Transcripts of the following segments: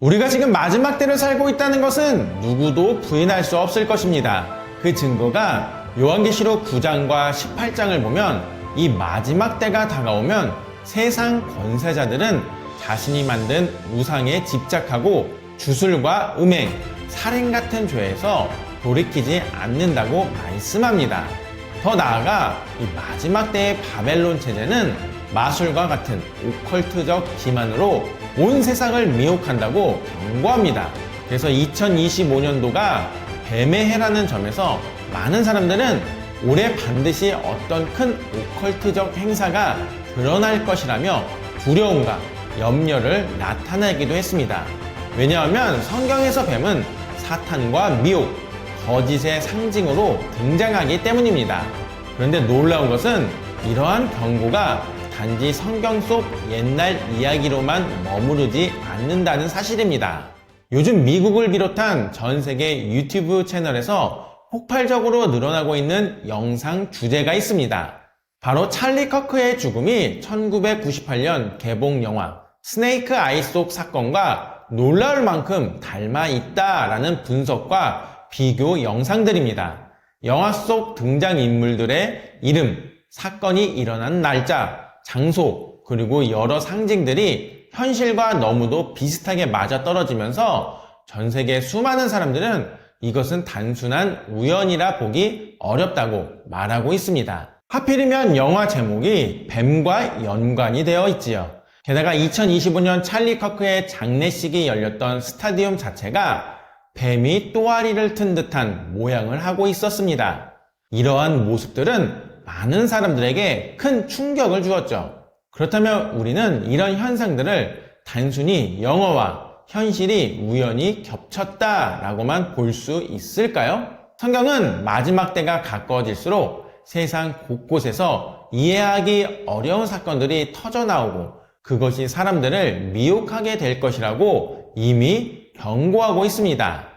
우리가 지금 마지막 때를 살고 있다는 것은 누구도 부인할 수 없을 것입니다. 그 증거가 요한계시록 9장과 18장을 보면 이 마지막 때가 다가오면 세상 권세자들은 자신이 만든 우상에 집착하고 주술과 음행, 살인 같은 죄에서 돌이키지 않는다고 말씀합니다. 더 나아가 이 마지막 때의 바벨론 체제는 마술과 같은 오컬트적 기만으로 온 세상을 미혹한다고 경고합니다. 그래서 2025년도가 뱀의 해라는 점에서 많은 사람들은 올해 반드시 어떤 큰 오컬트적 행사가 드러날 것이라며 두려움과 염려를 나타내기도 했습니다. 왜냐하면 성경에서 뱀은 사탄과 미혹, 거짓의 상징으로 등장하기 때문입니다. 그런데 놀라운 것은 이러한 경고가 단지 성경 속 옛날 이야기로만 머무르지 않는다는 사실입니다. 요즘 미국을 비롯한 전 세계 유튜브 채널에서 폭발적으로 늘어나고 있는 영상 주제가 있습니다. 바로 찰리 커크의 죽음이 1998년 개봉 영화 스네이크 아이 속 사건과 놀라울 만큼 닮아 있다라는 분석과 비교 영상들입니다. 영화 속 등장인물들의 이름, 사건이 일어난 날짜, 장소, 그리고 여러 상징들이 현실과 너무도 비슷하게 맞아 떨어지면서 전 세계 수많은 사람들은 이것은 단순한 우연이라 보기 어렵다고 말하고 있습니다. 하필이면 영화 제목이 뱀과 연관이 되어 있지요. 게다가 2025년 찰리 커크의 장례식이 열렸던 스타디움 자체가 뱀이 또아리를 튼 듯한 모양을 하고 있었습니다. 이러한 모습들은 많은 사람들에게 큰 충격을 주었죠. 그렇다면 우리는 이런 현상들을 단순히 영어와 현실이 우연히 겹쳤다라고만 볼 수 있을까요? 성경은 마지막 때가 가까워질수록 세상 곳곳에서 이해하기 어려운 사건들이 터져나오고 그것이 사람들을 미혹하게 될 것이라고 이미 경고하고 있습니다.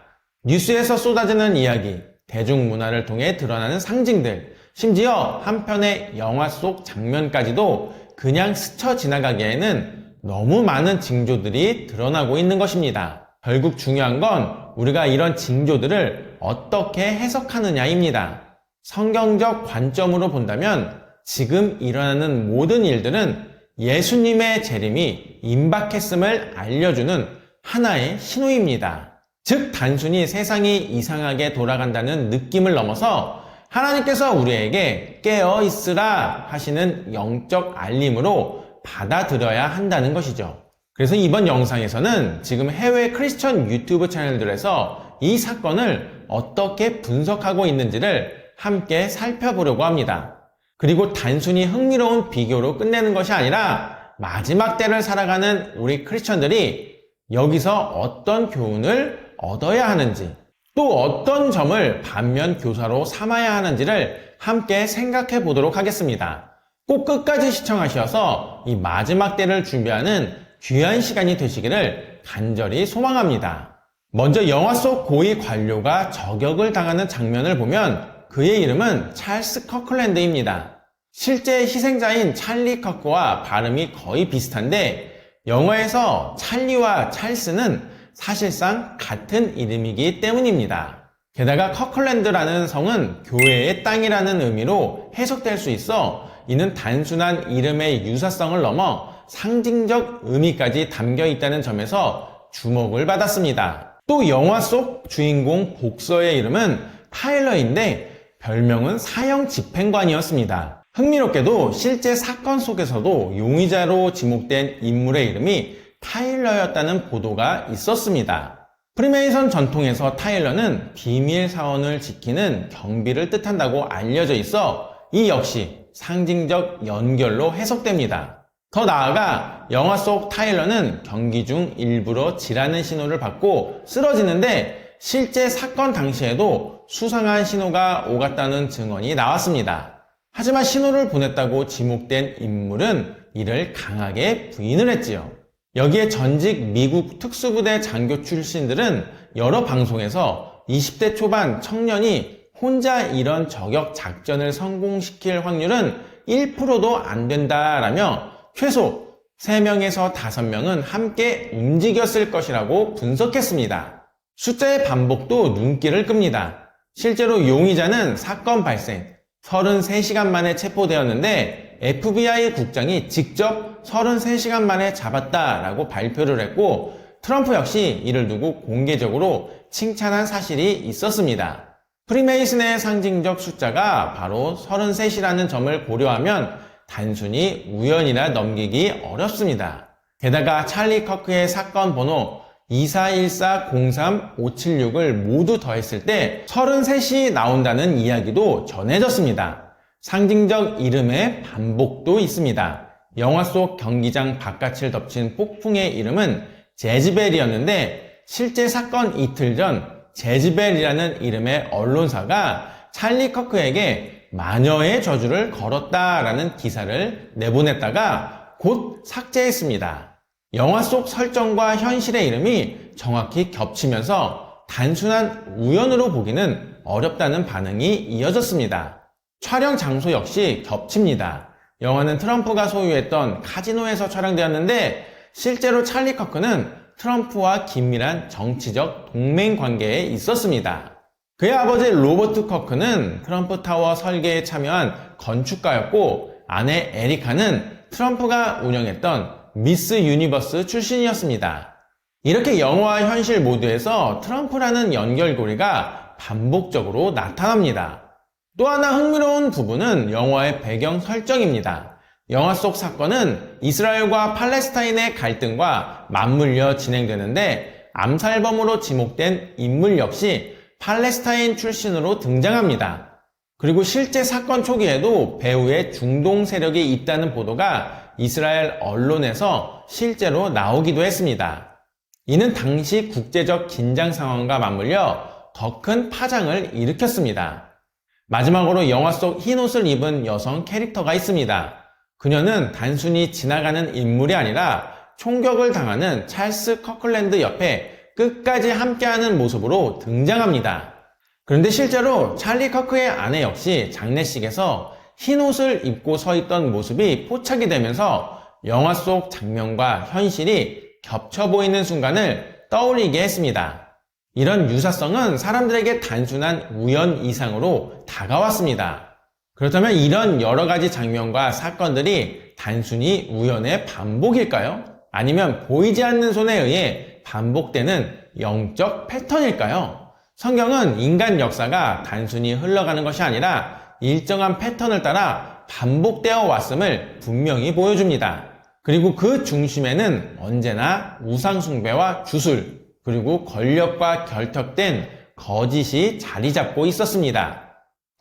뉴스에서 쏟아지는 이야기, 대중문화를 통해 드러나는 상징들, 심지어 한편의 영화 속 장면까지도 그냥 스쳐 지나가기에는 너무 많은 징조들이 드러나고 있는 것입니다. 결국 중요한 건 우리가 이런 징조들을 어떻게 해석하느냐입니다. 성경적 관점으로 본다면 지금 일어나는 모든 일들은 예수님의 재림이 임박했음을 알려주는 하나의 신호입니다. 즉, 단순히 세상이 이상하게 돌아간다는 느낌을 넘어서 하나님께서 우리에게 깨어 있으라 하시는 영적 알림으로 받아들여야 한다는 것이죠. 그래서 이번 영상에서는 지금 해외 크리스천 유튜브 채널들에서 이 사건을 어떻게 분석하고 있는지를 함께 살펴보려고 합니다. 그리고 단순히 흥미로운 비교로 끝내는 것이 아니라 마지막 때를 살아가는 우리 크리스천들이 여기서 어떤 교훈을 얻어야 하는지 또 어떤 점을 반면 교사로 삼아야 하는지를 함께 생각해 보도록 하겠습니다. 꼭 끝까지 시청하셔서 이 마지막 때를 준비하는 귀한 시간이 되시기를 간절히 소망합니다. 먼저 영화 속 고위 관료가 저격을 당하는 장면을 보면 그의 이름은 찰스 커클랜드입니다. 실제 희생자인 찰리 커크와 발음이 거의 비슷한데 영화에서 찰리와 찰스는 사실상 같은 이름이기 때문입니다. 게다가 커클랜드라는 성은 교회의 땅이라는 의미로 해석될 수 있어 이는 단순한 이름의 유사성을 넘어 상징적 의미까지 담겨 있다는 점에서 주목을 받았습니다. 또 영화 속 주인공 복서의 이름은 타일러인데 별명은 사형 집행관이었습니다. 흥미롭게도 실제 사건 속에서도 용의자로 지목된 인물의 이름이 타일러였다는 보도가 있었습니다. 프리메이선 전통에서 타일러는 비밀 사원을 지키는 경비를 뜻한다고 알려져 있어 이 역시 상징적 연결로 해석됩니다. 더 나아가 영화 속 타일러는 경기 중 일부러 지라는 신호를 받고 쓰러지는데 실제 사건 당시에도 수상한 신호가 오갔다는 증언이 나왔습니다. 하지만 신호를 보냈다고 지목된 인물은 이를 강하게 부인을 했지요. 여기에 전직 미국 특수부대 장교 출신들은 여러 방송에서 20대 초반 청년이 혼자 이런 저격 작전을 성공시킬 확률은 1%도 안 된다라며 최소 3명에서 5명은 함께 움직였을 것이라고 분석했습니다. 숫자의 반복도 눈길을 끕니다. 실제로 용의자는 사건 발생 33시간 만에 체포되었는데 FBI 국장이 직접 33시간 만에 잡았다라고 발표를 했고 트럼프 역시 이를 두고 공개적으로 칭찬한 사실이 있었습니다. 프리메이슨의 상징적 숫자가 바로 33이라는 점을 고려하면 단순히 우연이라 넘기기 어렵습니다. 게다가 찰리 커크의 사건 번호 241403-576을 모두 더했을 때 33이 나온다는 이야기도 전해졌습니다. 상징적 이름의 반복도 있습니다. 영화 속 경기장 바깥을 덮친 폭풍의 이름은 제즈벨이었는데 실제 사건 이틀 전 제즈벨이라는 이름의 언론사가 찰리 커크에게 마녀의 저주를 걸었다라는 기사를 내보냈다가 곧 삭제했습니다. 영화 속 설정과 현실의 이름이 정확히 겹치면서 단순한 우연으로 보기는 어렵다는 반응이 이어졌습니다. 촬영 장소 역시 겹칩니다. 영화는 트럼프가 소유했던 카지노에서 촬영되었는데 실제로 찰리 커크는 트럼프와 긴밀한 정치적 동맹 관계에 있었습니다. 그의 아버지 로버트 커크는 트럼프 타워 설계에 참여한 건축가였고 아내 에리카는 트럼프가 운영했던 미스 유니버스 출신이었습니다. 이렇게 영화와 현실 모두에서 트럼프라는 연결고리가 반복적으로 나타납니다. 또 하나 흥미로운 부분은 영화의 배경 설정입니다. 영화 속 사건은 이스라엘과 팔레스타인의 갈등과 맞물려 진행되는데 암살범으로 지목된 인물 역시 팔레스타인 출신으로 등장합니다. 그리고 실제 사건 초기에도 배우의 중동 세력이 있다는 보도가 이스라엘 언론에서 실제로 나오기도 했습니다. 이는 당시 국제적 긴장 상황과 맞물려 더 큰 파장을 일으켰습니다. 마지막으로 영화 속 흰 옷을 입은 여성 캐릭터가 있습니다. 그녀는 단순히 지나가는 인물이 아니라 총격을 당하는 찰스 커클랜드 옆에 끝까지 함께하는 모습으로 등장합니다. 그런데 실제로 찰리 커크의 아내 역시 장례식에서 흰 옷을 입고 서 있던 모습이 포착이 되면서 영화 속 장면과 현실이 겹쳐 보이는 순간을 떠올리게 했습니다. 이런 유사성은 사람들에게 단순한 우연 이상으로 다가왔습니다. 그렇다면 이런 여러 가지 장면과 사건들이 단순히 우연의 반복일까요? 아니면 보이지 않는 손에 의해 반복되는 영적 패턴일까요? 성경은 인간 역사가 단순히 흘러가는 것이 아니라 일정한 패턴을 따라 반복되어 왔음을 분명히 보여줍니다. 그리고 그 중심에는 언제나 우상숭배와 주술, 그리고 권력과 결탁된 거짓이 자리 잡고 있었습니다.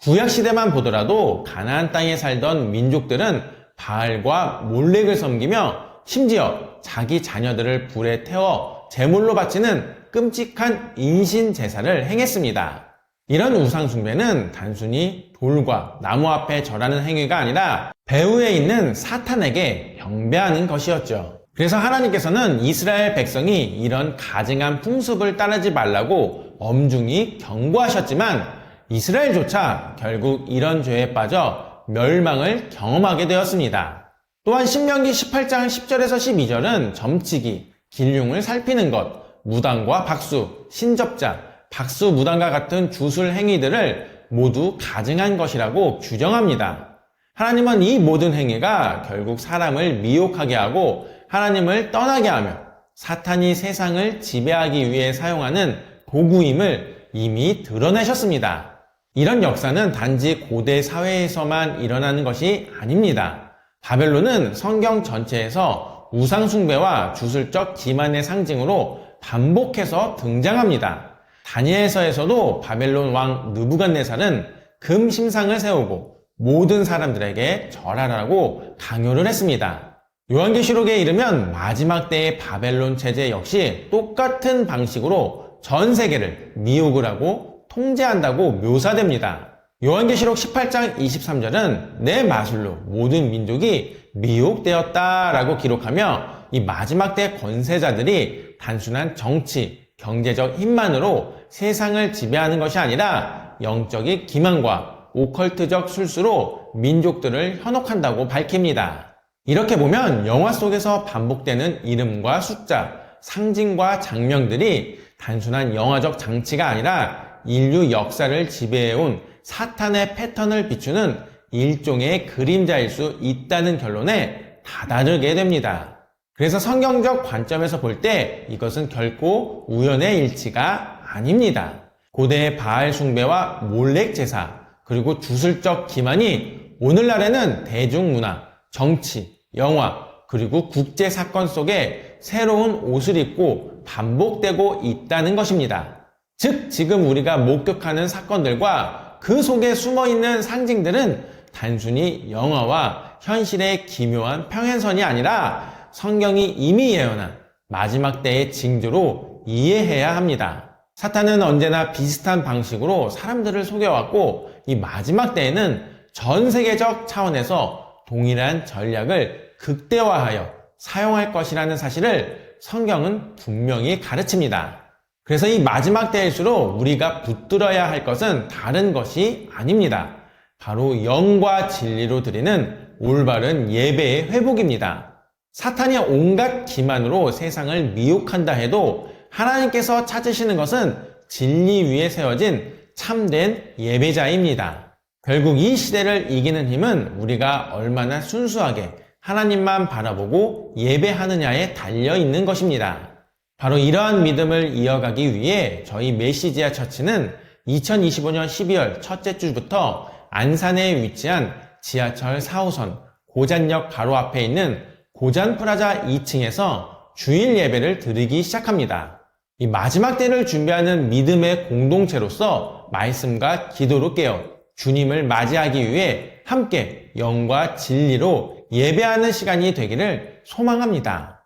구약시대만 보더라도 가나안 땅에 살던 민족들은 바알과 몰렉을 섬기며 심지어 자기 자녀들을 불에 태워 제물로 바치는 끔찍한 인신 제사를 행했습니다. 이런 우상숭배는 단순히 돌과 나무 앞에 절하는 행위가 아니라 배후에 있는 사탄에게 경배하는 것이었죠. 그래서 하나님께서는 이스라엘 백성이 이런 가증한 풍습을 따르지 말라고 엄중히 경고하셨지만 이스라엘조차 결국 이런 죄에 빠져 멸망을 경험하게 되었습니다. 또한 신명기 18장 10절에서 12절은 점치기, 길흉을 살피는 것, 무당과 박수, 신접자, 박수 무당과 같은 주술 행위들을 모두 가증한 것이라고 규정합니다. 하나님은 이 모든 행위가 결국 사람을 미혹하게 하고 하나님을 떠나게 하며 사탄이 세상을 지배하기 위해 사용하는 도구임을 이미 드러내셨습니다. 이런 역사는 단지 고대 사회에서만 일어나는 것이 아닙니다. 바벨론은 성경 전체에서 우상숭배와 주술적 기만의 상징으로 반복해서 등장합니다. 다니엘서에서도 바벨론 왕 느부갓네살은 금 심상을 세우고 모든 사람들에게 절하라고 강요를 했습니다. 요한계시록에 이르면 마지막 때의 바벨론 체제 역시 똑같은 방식으로 전 세계를 미혹을 하고 통제한다고 묘사됩니다. 요한계시록 18장 23절은 내 마술로 모든 민족이 미혹되었다라고 기록하며 이 마지막 때 권세자들이 단순한 정치, 경제적 힘만으로 세상을 지배하는 것이 아니라 영적인 기만과 오컬트적 술수로 민족들을 현혹한다고 밝힙니다. 이렇게 보면 영화 속에서 반복되는 이름과 숫자, 상징과 장면들이 단순한 영화적 장치가 아니라 인류 역사를 지배해온 사탄의 패턴을 비추는 일종의 그림자일 수 있다는 결론에 다다르게 됩니다. 그래서 성경적 관점에서 볼 때 이것은 결코 우연의 일치가 아닙니다. 고대의 바알 숭배와 몰렉 제사, 그리고 주술적 기만이 오늘날에는 대중문화, 정치, 영화, 그리고 국제 사건 속에 새로운 옷을 입고 반복되고 있다는 것입니다. 즉, 지금 우리가 목격하는 사건들과 그 속에 숨어 있는 상징들은 단순히 영화와 현실의 기묘한 평행선이 아니라 성경이 이미 예언한 마지막 때의 징조로 이해해야 합니다. 사탄은 언제나 비슷한 방식으로 사람들을 속여왔고 이 마지막 때에는 전 세계적 차원에서 동일한 전략을 극대화하여 사용할 것이라는 사실을 성경은 분명히 가르칩니다. 그래서 이 마지막 때일수록 우리가 붙들어야 할 것은 다른 것이 아닙니다. 바로 영과 진리로 드리는 올바른 예배의 회복입니다. 사탄이 온갖 기만으로 세상을 미혹한다 해도 하나님께서 찾으시는 것은 진리 위에 세워진 참된 예배자입니다. 결국 이 시대를 이기는 힘은 우리가 얼마나 순수하게 하나님만 바라보고 예배하느냐에 달려 있는 것입니다. 바로 이러한 믿음을 이어가기 위해 저희 메시지아 처치는 2025년 12월 첫째 주부터 안산에 위치한 지하철 4호선 고잔역 바로 앞에 있는 고잔 프라자 2층에서 주일 예배를 드리기 시작합니다. 이 마지막 때를 준비하는 믿음의 공동체로서 말씀과 기도로 깨어 주님을 맞이하기 위해 함께 영과 진리로 예배하는 시간이 되기를 소망합니다.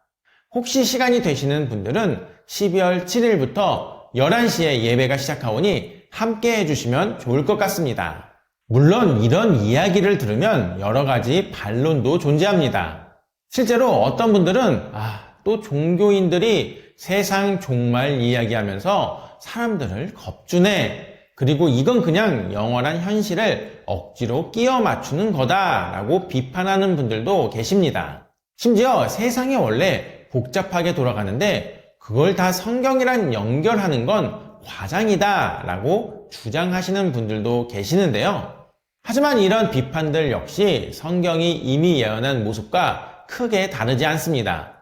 혹시 시간이 되시는 분들은 12월 7일부터 11시에 예배가 시작하오니 함께 해주시면 좋을 것 같습니다. 물론 이런 이야기를 들으면 여러 가지 반론도 존재합니다. 실제로 어떤 분들은 아, 또 종교인들이 세상 종말 이야기하면서 사람들을 겁주네. 그리고 이건 그냥 영원한 현실을 억지로 끼워 맞추는 거다라고 비판하는 분들도 계십니다. 심지어 세상이 원래 복잡하게 돌아가는데 그걸 다 성경이랑 연결하는 건 과장이다라고 주장하시는 분들도 계시는데요. 하지만 이런 비판들 역시 성경이 이미 예언한 모습과 크게 다르지 않습니다.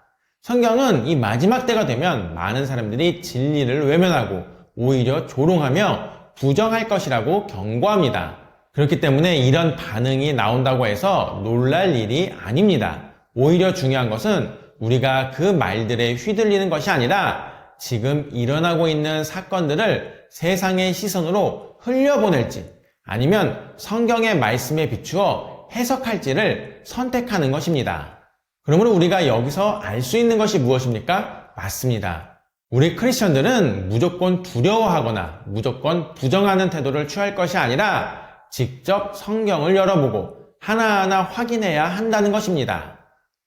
성경은 이 마지막 때가 되면 많은 사람들이 진리를 외면하고 오히려 조롱하며 부정할 것이라고 경고합니다. 그렇기 때문에 이런 반응이 나온다고 해서 놀랄 일이 아닙니다. 오히려 중요한 것은 우리가 그 말들에 휘둘리는 것이 아니라 지금 일어나고 있는 사건들을 세상의 시선으로 흘려보낼지 아니면 성경의 말씀에 비추어 해석할지를 선택하는 것입니다. 그러므로 우리가 여기서 알 수 있는 것이 무엇입니까? 맞습니다. 우리 크리스천들은 무조건 두려워하거나 무조건 부정하는 태도를 취할 것이 아니라 직접 성경을 열어보고 하나하나 확인해야 한다는 것입니다.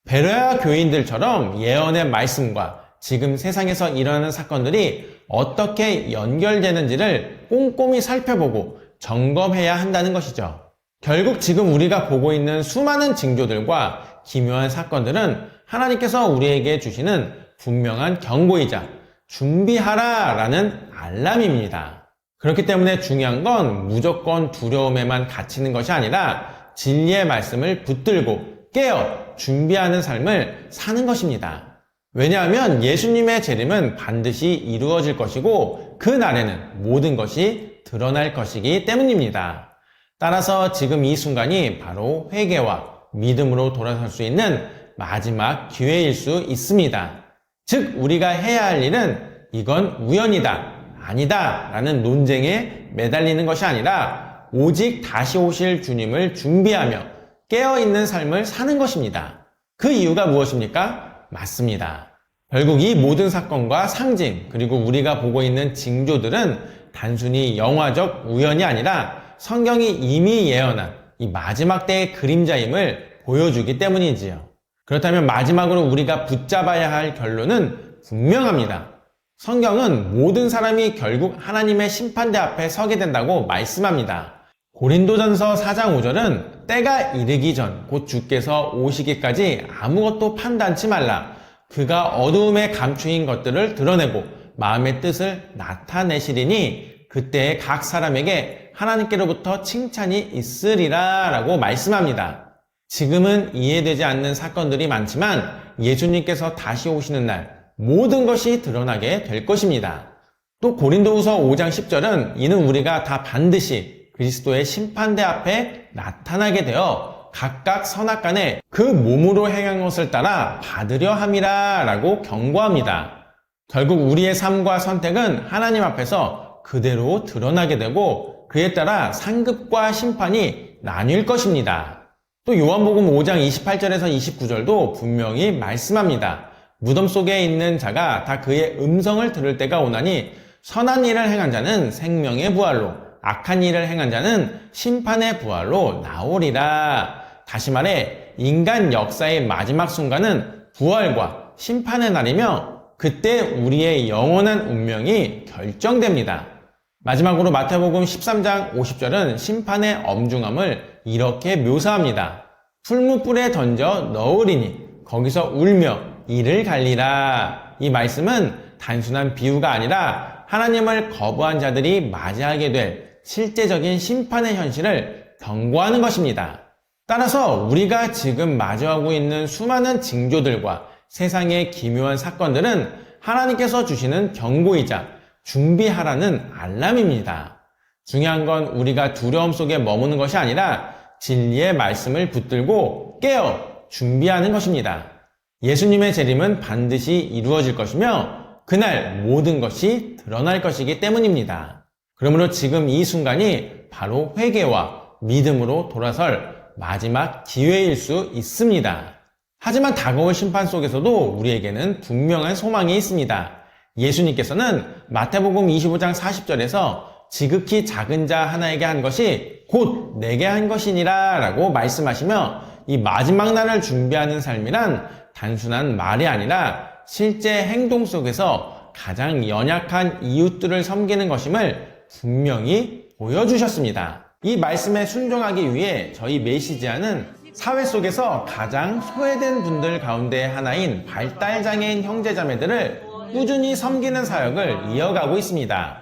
베레아 교인들처럼 예언의 말씀과 지금 세상에서 일어나는 사건들이 어떻게 연결되는지를 꼼꼼히 살펴보고 점검해야 한다는 것이죠. 결국 지금 우리가 보고 있는 수많은 징조들과 기묘한 사건들은 하나님께서 우리에게 주시는 분명한 경고이자 준비하라 라는 알람입니다. 그렇기 때문에 중요한 건 무조건 두려움에만 갇히는 것이 아니라 진리의 말씀을 붙들고 깨어 준비하는 삶을 사는 것입니다. 왜냐하면 예수님의 재림은 반드시 이루어질 것이고 그 날에는 모든 것이 드러날 것이기 때문입니다. 따라서 지금 이 순간이 바로 회개와 믿음으로 돌아설 수 있는 마지막 기회일 수 있습니다. 즉, 우리가 해야 할 일은 이건 우연이다, 아니다 라는 논쟁에 매달리는 것이 아니라 오직 다시 오실 주님을 준비하며 깨어있는 삶을 사는 것입니다. 그 이유가 무엇입니까? 맞습니다. 결국 이 모든 사건과 상징, 그리고 우리가 보고 있는 징조들은 단순히 영화적 우연이 아니라 성경이 이미 예언한 이 마지막 때의 그림자임을 보여주기 때문이지요. 그렇다면 마지막으로 우리가 붙잡아야 할 결론은 분명합니다. 성경은 모든 사람이 결국 하나님의 심판대 앞에 서게 된다고 말씀합니다. 고린도전서 4장 5절은 때가 이르기 전 곧 주께서 오시기까지 아무것도 판단치 말라. 그가 어두움에 감추인 것들을 드러내고 마음의 뜻을 나타내시리니 그때에 각 사람에게 하나님께로부터 칭찬이 있으리라 라고 말씀합니다. 지금은 이해되지 않는 사건들이 많지만 예수님께서 다시 오시는 날 모든 것이 드러나게 될 것입니다. 또 고린도후서 5장 10절은 이는 우리가 다 반드시 그리스도의 심판대 앞에 나타나게 되어 각각 선악간에 그 몸으로 행한 것을 따라 받으려 함이라 라고 경고합니다. 결국 우리의 삶과 선택은 하나님 앞에서 그대로 드러나게 되고 그에 따라 상급과 심판이 나뉠 것입니다. 또 요한복음 5장 28절에서 29절도 분명히 말씀합니다. 무덤 속에 있는 자가 다 그의 음성을 들을 때가 오나니 선한 일을 행한 자는 생명의 부활로 악한 일을 행한 자는 심판의 부활로 나오리라. 다시 말해 인간 역사의 마지막 순간은 부활과 심판의 날이며 그때 우리의 영원한 운명이 결정됩니다. 마지막으로 마태복음 13장 50절은 심판의 엄중함을 이렇게 묘사합니다. 풀무불에 던져 넣으리니 거기서 울며 이를 갈리라. 이 말씀은 단순한 비유가 아니라 하나님을 거부한 자들이 맞이하게 될 실제적인 심판의 현실을 경고하는 것입니다. 따라서 우리가 지금 마주하고 있는 수많은 징조들과 세상의 기묘한 사건들은 하나님께서 주시는 경고이자 준비하라는 알람입니다. 중요한 건 우리가 두려움 속에 머무는 것이 아니라 진리의 말씀을 붙들고 깨어 준비하는 것입니다. 예수님의 재림은 반드시 이루어질 것이며 그날 모든 것이 드러날 것이기 때문입니다. 그러므로 지금 이 순간이 바로 회개와 믿음으로 돌아설 마지막 기회일 수 있습니다. 하지만 다가올 심판 속에서도 우리에게는 분명한 소망이 있습니다. 예수님께서는 마태복음 25장 40절에서 지극히 작은 자 하나에게 한 것이 곧 내게 한 것이니라 라고 말씀하시며 이 마지막 날을 준비하는 삶이란 단순한 말이 아니라 실제 행동 속에서 가장 연약한 이웃들을 섬기는 것임을 분명히 보여주셨습니다. 이 말씀에 순종하기 위해 저희 메시지아는 사회 속에서 가장 소외된 분들 가운데 하나인 발달장애인 형제자매들을 꾸준히 섬기는 사역을 이어가고 있습니다.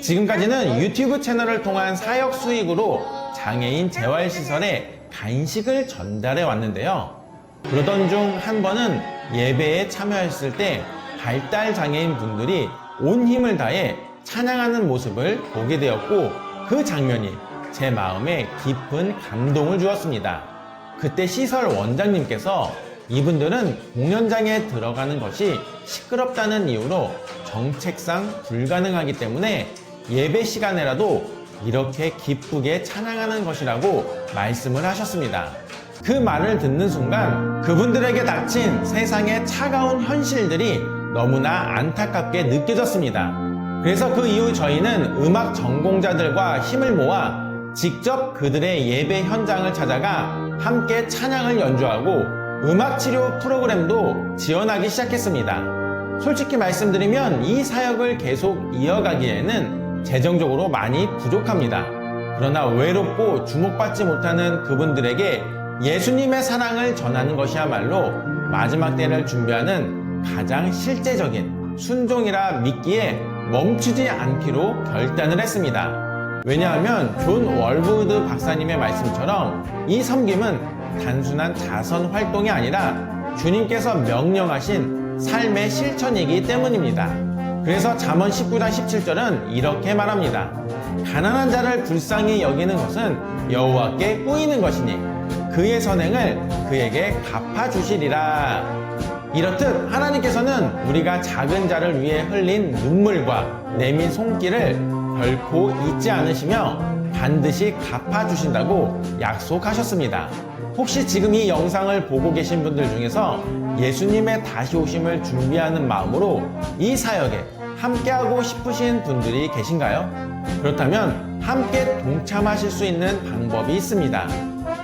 지금까지는 유튜브 채널을 통한 사역 수익으로 장애인 재활시설에 간식을 전달해 왔는데요. 그러던 중 한 번은 예배에 참여했을 때 발달 장애인 분들이 온 힘을 다해 찬양하는 모습을 보게 되었고 그 장면이 제 마음에 깊은 감동을 주었습니다. 그때 시설 원장님께서 이분들은 공연장에 들어가는 것이 시끄럽다는 이유로 정책상 불가능하기 때문에 예배 시간에라도 이렇게 기쁘게 찬양하는 것이라고 말씀을 하셨습니다. 그 말을 듣는 순간 그분들에게 닥친 세상의 차가운 현실들이 너무나 안타깝게 느껴졌습니다. 그래서 그 이후 저희는 음악 전공자들과 힘을 모아 직접 그들의 예배 현장을 찾아가 함께 찬양을 연주하고 음악 치료 프로그램도 지원하기 시작했습니다. 솔직히 말씀드리면 이 사역을 계속 이어가기에는 재정적으로 많이 부족합니다. 그러나 외롭고 주목받지 못하는 그분들에게 예수님의 사랑을 전하는 것이야말로 마지막 때를 준비하는 가장 실제적인 순종이라 믿기에 멈추지 않기로 결단을 했습니다. 왜냐하면 존 월브우드 박사님의 말씀처럼 이 섬김은 단순한 자선 활동이 아니라 주님께서 명령하신 삶의 실천이기 때문입니다. 그래서 잠언 19장 17절은 이렇게 말합니다. 가난한 자를 불쌍히 여기는 것은 여호와께 꾸이는 것이니 그의 선행을 그에게 갚아 주시리라. 이렇듯 하나님께서는 우리가 작은 자를 위해 흘린 눈물과 내민 손길을 결코 잊지 않으시며 반드시 갚아주신다고 약속하셨습니다. 혹시 지금 이 영상을 보고 계신 분들 중에서 예수님의 다시 오심을 준비하는 마음으로 이 사역에 함께하고 싶으신 분들이 계신가요? 그렇다면 함께 동참하실 수 있는 방법이 있습니다.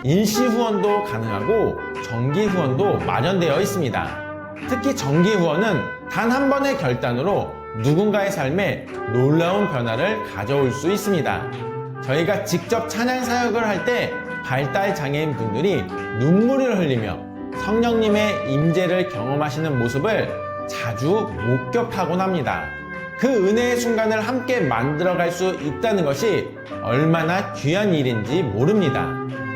일시 후원도 가능하고 정기 후원도 마련되어 있습니다. 특히 정기 후원은 단 한 번의 결단으로 누군가의 삶에 놀라운 변화를 가져올 수 있습니다. 저희가 직접 찬양 사역을 할 때 발달 장애인 분들이 눈물을 흘리며 성령님의 임재를 경험하시는 모습을 자주 목격하곤 합니다. 그 은혜의 순간을 함께 만들어갈 수 있다는 것이 얼마나 귀한 일인지 모릅니다.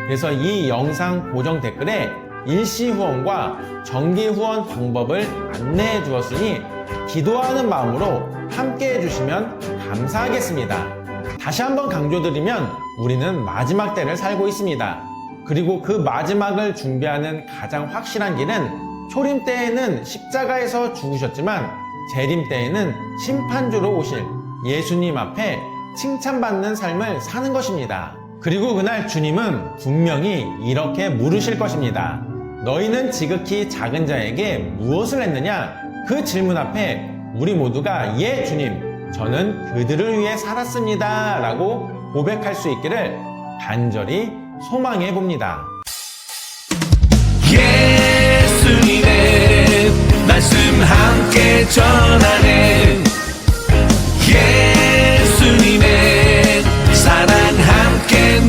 그래서 이 영상 고정 댓글에 일시 후원과 정기 후원 방법을 안내해 주었으니 기도하는 마음으로 함께 해주시면 감사하겠습니다. 다시 한번 강조드리면 우리는 마지막 때를 살고 있습니다. 그리고 그 마지막을 준비하는 가장 확실한 길은 초림 때에는 십자가에서 죽으셨지만 재림 때에는 심판주로 오실 예수님 앞에 칭찬받는 삶을 사는 것입니다. 그리고 그날 주님은 분명히 이렇게 물으실 것입니다. 너희는 지극히 작은 자에게 무엇을 했느냐? 그 질문 앞에 우리 모두가 예, 주님, 저는 그들을 위해 살았습니다. 라고 고백할 수 있기를 간절히 소망해 봅니다. 예수님의 말씀 함께 전하네. 예수님의 사랑 함께